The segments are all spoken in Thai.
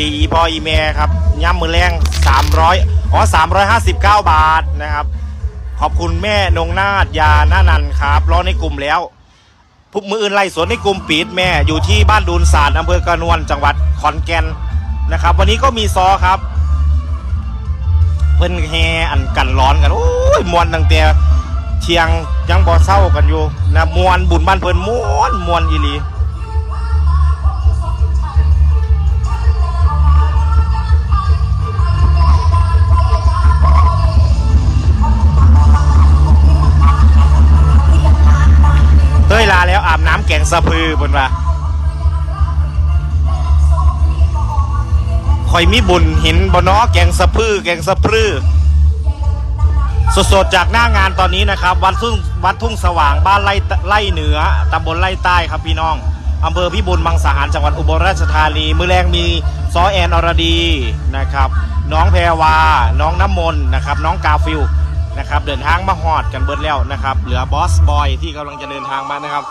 ดีอีพอยอีเมครับย่ำมือแรง300อ๋อ359 บาทนะครับ ขอบคุณแม่นงนาดยาหน้านันครับรอในกลุ่มแล้วพุกมืออื่นไล่สวนในกลุ่มปิดแม่อยู่ที่บ้านดูนศารอำเภอกระนวนจังหวัดขอนแก่นนะครับ วันนี้ก็มีซอครับ เพิ่นแฮอันกันร้อนกันโอ้ยมวนตั้งแต่เทียงยังบ่เศร้ากันอยู่นะมวนบุญบ้านเพิ่นมวนมวนอีหลี แกงสะพือบนว่าคอยมีบุญหินบนน้อแกงสะพือแกงสะพือสดๆจากหน้างานตอนนี้นะครับ วัดทุ่งวัดทุ่งสว่างบ้านไร่ไร่เหนือตำบลไร่ใต้ครับพี่น้องอำเภอพิบูลมังสาหารจังหวัดอุบลราชธานี มือแรงมีซอแอนอรดีนะครับ น้องแพรวา น้องน้ำมนนะครับ น้องกาฟิลนะครับ เดินทางมาฮอดกันเบิดแล้วนะครับ เหลือบอสบอยที่กำลังจะเดินทางมานะครับ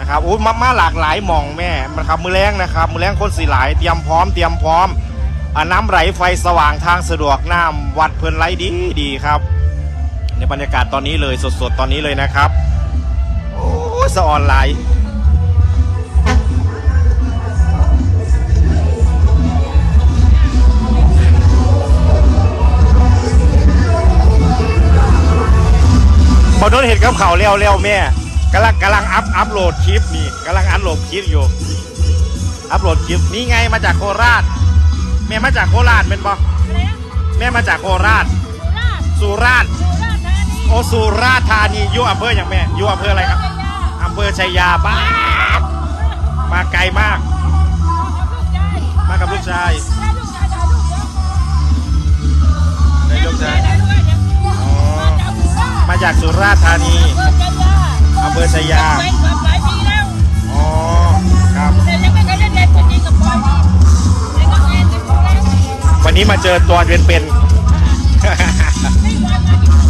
นะครับอู้มามาหลากหลายหม่องแม่นะครับมือแรงนะครับมือแรงคนสีหลายเตรียมพร้อมเตรียมพร้อมอน้ำไหลไฟสว่างทางสะดวกน้ำวัดเพลินไหลดีดีครับในบรรยากาศตอนนี้เลยสดๆตอนนี้เลยนะครับโอ้สะออนไลน์บอโดนเห็นกับเขาวเร็วเร็วแม่ กำลังกำลังอัพอัพโหลดคลิปนี่กำลังอัพโหลดคลิปอยู่ อัพโหลดคลิปนี่ไงมาจากโคราช แม่มาจากโคราชเป็นบออะไรนะแม่มาจากโคราช สุราษฎร์สุราษฎร์สุราษฎร์ธานีโอสุราษฎร์ธานีอยู่อำเภออย่างแม่อยู่อำเภออะไรครับชัยยาอำเภอชัยยาบ้าดมาไกลมากกับลูกชายมากับลูกชายให้ลูกชายถ่ายรูปเดี๋ยวได้ลูกชายถ่ายรูปเดี๋ยวอ๋อ มาจากสุราษฎร์มาจากสุราษฎร์ธานีอำเภอชัยยาอำเภอชั ยยาเป็นแบบหลายปีแล้วอ๋อครับ แต่ยังไม่เคยได้เด็ดจริงๆกับบอยนี่แต่ก็แอนจะพูดแล้ววันนี้มาเจอตัวเป็นเป็นไม่บอยมากี่คน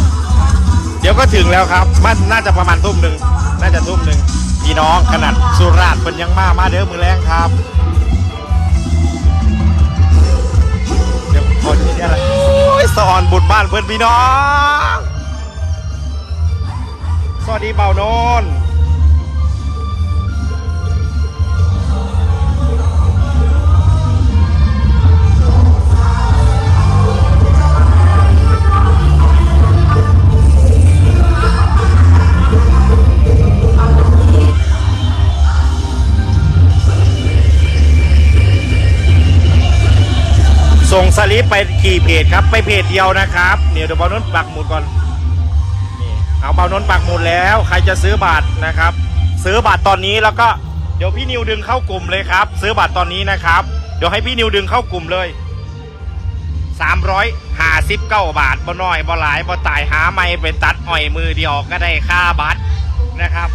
ๆเดี๋ยวก็ถึงแล้วครับ มันน่าจะประมาณทุ่มหนึ่งน่าจะทุ่มหนึ่งพี่น้องขนาดสุราษฎร์เป็นยังมามาเด้อมือแรงครับเดี๋ยวคนที่อะไรโอ้ยสอนบุญบ้านเพื่อนพี่น้องส วัสดีเบาโนนส่งสลิปไปกี่เพจครับ ไปเพจเดียวนะครับ เดี๋ยวเดี๋ยวเบาโนนปักหมุดก่อน เอาเบานนปักหมุดแล้ว ใครจะซื้อบัตรนะครับ ซื้อบัตรตอนนี้แล้วก็เดี๋ยวพี่นิวดึงเข้ากลุ่มเลยครับ ซื้อบัตรตอนนี้นะครับ เดี๋ยวให้พี่นิวดึงเข้ากลุ่มเลย359บาทบ่น้อยบ่หลายบ่ตายหาไม่ไปตัดอ่อยมือเดียวก็ได้ค่าบัตรนะครับ